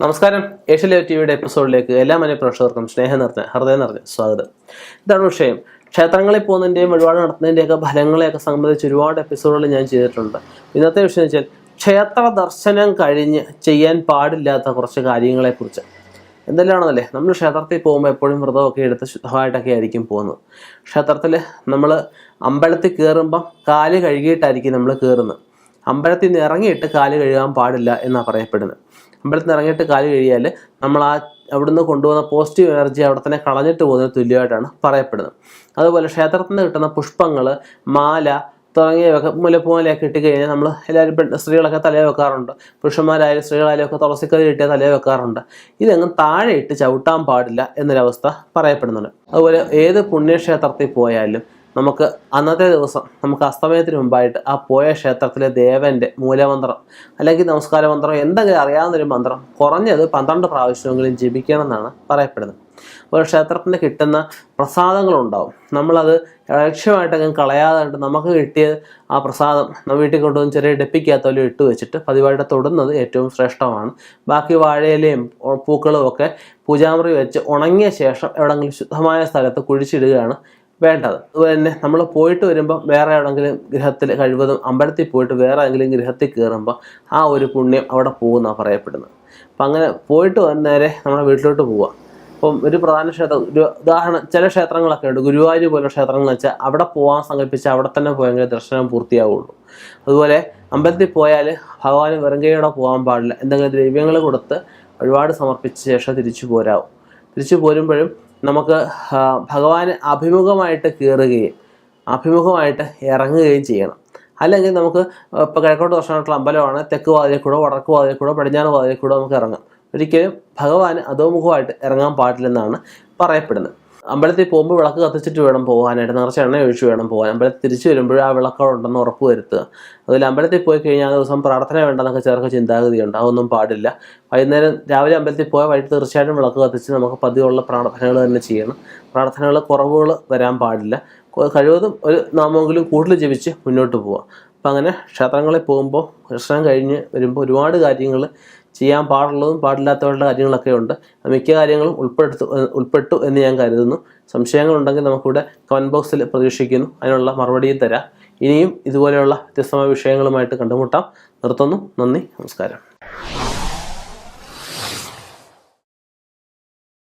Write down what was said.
നമസ്കാരം. Asia live T വിയുടെ എപ്പിസോഡിലേക്ക് എല്ലാ മന പ്രേക്ഷകർക്കും സ്നേഹം നിറഞ്ഞ ഹൃദയം നിറഞ്ഞ സ്വാഗതം. ഇതാണ് വിഷയം. ക്ഷേത്രങ്ങളിൽ പോകുന്നതിന്റെയും വഴിപാട് നടത്തുന്നതിന്റെയൊക്കെ ഫലങ്ങളെയൊക്കെ സംബന്ധിച്ച് ഒരുപാട് എപ്പിസോഡുകൾ ഞാൻ ചെയ്തിട്ടുണ്ട്. ഇന്നത്തെ വിഷയം എന്ന് വെച്ചാൽ ക്ഷേത്ര ദർശനം കഴിഞ്ഞ് ചെയ്യാൻ പാടില്ലാത്ത കുറച്ച് കാര്യങ്ങളെക്കുറിച്ച്. എന്തെല്ലാണെന്നല്ലേ നമ്മൾ ക്ഷേത്രത്തിൽ പോകുമ്പോൾ എപ്പോഴും വ്രതമൊക്കെ എടുത്ത് ശുദ്ധമായിട്ടൊക്കെ ആയിരിക്കും പോകുന്നത്. ക്ഷേത്രത്തിൽ നമ്മൾ അമ്പലത്തിൽ കയറുമ്പം കാൽ കഴുകിയിട്ടായിരിക്കും നമ്മൾ കയറുന്നത്. അമ്പലത്തിൽ നിന്ന് ഇറങ്ങിയിട്ട് കാൽ കഴുകാൻ പാടില്ല എന്നാണ് പറയപ്പെടുന്നത്. അമ്പലത്തിൽ ഇറങ്ങിയിട്ട് കാൽ കഴിയാൽ നമ്മൾ ആ അവിടുന്ന് കൊണ്ടുവന്ന പോസിറ്റീവ് എനർജി അവിടെ തന്നെ കളഞ്ഞിട്ട് പോകുന്നതിന് തുല്യമായിട്ടാണ് പറയപ്പെടുന്നത്. അതുപോലെ ക്ഷേത്രത്തിൽ നിന്ന് കിട്ടുന്ന പുഷ്പങ്ങൾ മാല തുടങ്ങിയവയൊക്കെ മുലപ്പൂമാലയൊക്കെ ഇട്ട് കഴിഞ്ഞാൽ നമ്മൾ എല്ലാവരും പെൺ സ്ത്രീകളൊക്കെ തലയിൽ വെക്കാറുണ്ട്. പുരുഷന്മാരായാലും സ്ത്രീകളായാലും ഒക്കെ തുളസിക്കതി കിട്ടിയ തലയിൽ വെക്കാറുണ്ട്. ഇതെങ്ങും താഴെ ഇട്ട് ചവിട്ടാൻ പാടില്ല എന്നൊരവസ്ഥ പറയപ്പെടുന്നുണ്ട്. അതുപോലെ ഏത് പുണ്യക്ഷേത്രത്തിൽ പോയാലും നമുക്ക് അന്നത്തെ ദിവസം നമുക്ക് അസ്തമയത്തിന് മുമ്പായിട്ട് ആ പോയ ക്ഷേത്രത്തിലെ ദേവന്റെ മൂലമന്ത്രം അല്ലെങ്കിൽ നമസ്കാര മന്ത്രം എന്തെങ്കിലും അറിയാവുന്നൊരു മന്ത്രം കുറഞ്ഞത് പന്ത്രണ്ട് പ്രാവശ്യമെങ്കിലും ജപിക്കണം എന്നാണ് പറയപ്പെടുന്നത്. ഒരു ക്ഷേത്രത്തിന് കിട്ടുന്ന പ്രസാദങ്ങളുണ്ടാവും. നമ്മളത് ലക്ഷ്യമായിട്ടങ്ങ് കളയാതെ നമുക്ക് കിട്ടിയ ആ പ്രസാദം നമ്മൾ വീട്ടിൽ കൊണ്ടുവന്ന് ചെറിയ ഡെപ്പിക്കകത്തോലും ഇട്ട് വെച്ചിട്ട് പതിവായിട്ട് തൊടുന്നത് ഏറ്റവും ശ്രേഷ്ഠമാണ്. ബാക്കി വാഴയിലയും പൂക്കളും ഒക്കെ പൂജാമുറി വെച്ച് ഉണങ്ങിയ ശേഷം എവിടെങ്കിലും ശുദ്ധമായ സ്ഥലത്ത് കുഴിച്ചിടുകയാണ് വേണ്ടത്. തന്നെ നമ്മൾ പോയിട്ട് വരുമ്പോൾ വേറെ എവിടെയെങ്കിലും ഗൃഹത്തിൽ കഴിവതും അമ്പലത്തിൽ പോയിട്ട് വേറെ ഏതെങ്കിലും ഗൃഹത്തിൽ കയറുമ്പോൾ ആ ഒരു പുണ്യം അവിടെ പോകുന്ന പറയപ്പെടുന്നത്. അപ്പം അങ്ങനെ പോയിട്ട് നേരെ നമ്മുടെ വീട്ടിലോട്ട് പോവുക അപ്പം ഒരു പ്രധാന ക്ഷേത്രം ഒരു ഉദാഹരണം ചില ക്ഷേത്രങ്ങളൊക്കെ ഉണ്ട്. ഗുരുവായൂർ പോലുള്ള ക്ഷേത്രങ്ങൾ വെച്ചാൽ അവിടെ പോകാൻ സങ്കല്പിച്ച് അവിടെ തന്നെ പോയെങ്കിൽ ദർശനം പൂർത്തിയാവുള്ളൂ. അതുപോലെ അമ്പലത്തിൽ പോയാൽ ഭഗവാന് വെറുങ്കയോടെ പോകാൻ പാടില്ല. എന്തെങ്കിലും ദ്രവ്യങ്ങൾ കൊടുത്ത് ഒരുപാട് സമർപ്പിച്ച ശേഷം തിരിച്ചു പോരാവും. തിരിച്ചു പോരുമ്പോഴും നമുക്ക് ഭഗവാന് അഭിമുഖമായിട്ട് കയറുകയും അഭിമുഖമായിട്ട് ഇറങ്ങുകയും ചെയ്യണം. അല്ലെങ്കിൽ നമുക്ക് ഇപ്പോൾ കിഴക്കോട്ട് ദർശനമായിട്ടുള്ള അമ്പലമാണ് തെക്ക് വാതിലിൽ കൂടെ വടക്ക് വാതിലിൽ കൂടെ പടിഞ്ഞാറ് വാതിലിൽ കൂടെ നമുക്ക് ഇറങ്ങാം. ഒരിക്കലും ഭഗവാൻ അധോമുഖമായിട്ട് ഇറങ്ങാൻ പാടില്ലെന്നാണ് പറയപ്പെടുന്നത്. അമ്പലത്തിൽ പോകുമ്പോൾ വിളക്ക് കത്തിച്ചിട്ട് വേണം പോകാനായിട്ട് നിറച്ച് എണ്ണ ഒഴിച്ച് വേണം പോകാൻ. അമ്പലത്തിൽ തിരിച്ചു വരുമ്പോഴും ആ വിളക്കുകളുണ്ടെന്ന് ഉറപ്പ് വരുത്തുക. അതുപോലെ അമ്പലത്തിൽ പോയി കഴിഞ്ഞാൽ ആ ദിവസം പ്രാർത്ഥന വേണ്ടെന്നൊക്കെ ചേർക്ക് ചിന്താഗതിയുണ്ട് അതൊന്നും പാടില്ല. വൈകുന്നേരം രാവിലെ അമ്പലത്തിൽ പോയാൽ വൈകിട്ട് തീർച്ചയായിട്ടും വിളക്ക് കത്തിച്ച് നമുക്ക് പതിവുള്ള പ്രാർത്ഥനകൾ തന്നെ ചെയ്യണം. പ്രാർത്ഥനകൾ കുറവുകൾ വരാൻ പാടില്ല. കഴിവതും ഒരു നാമെങ്കിലും കൂടുതൽ ജപിച്ച് മുന്നോട്ട് പോവുക. അപ്പം അങ്ങനെ ക്ഷേത്രങ്ങളിൽ പോകുമ്പോൾ ദർശനം കഴിഞ്ഞ് വരുമ്പോൾ ഒരുപാട് കാര്യങ്ങൾ ചെയ്യാൻ പാടുള്ളതും പാടില്ലാത്തവരുടെ കാര്യങ്ങളൊക്കെ ഉണ്ട്. മിക്ക കാര്യങ്ങളും ഉൾപ്പെടുത്തു ഉൾപ്പെട്ടു എന്ന് ഞാൻ കരുതുന്നു. സംശയങ്ങളുണ്ടെങ്കിൽ നമുക്കിവിടെ കമന്റ് ബോക്സിൽ പ്രതീക്ഷിക്കുന്നു. അതിനുള്ള മറുപടിയും തരാം. ഇനിയും ഇതുപോലെയുള്ള വ്യത്യസ്തമായ വിഷയങ്ങളുമായിട്ട് കണ്ടുമുട്ടാം. നിർത്തുന്നു. നന്ദി. നമസ്കാരം.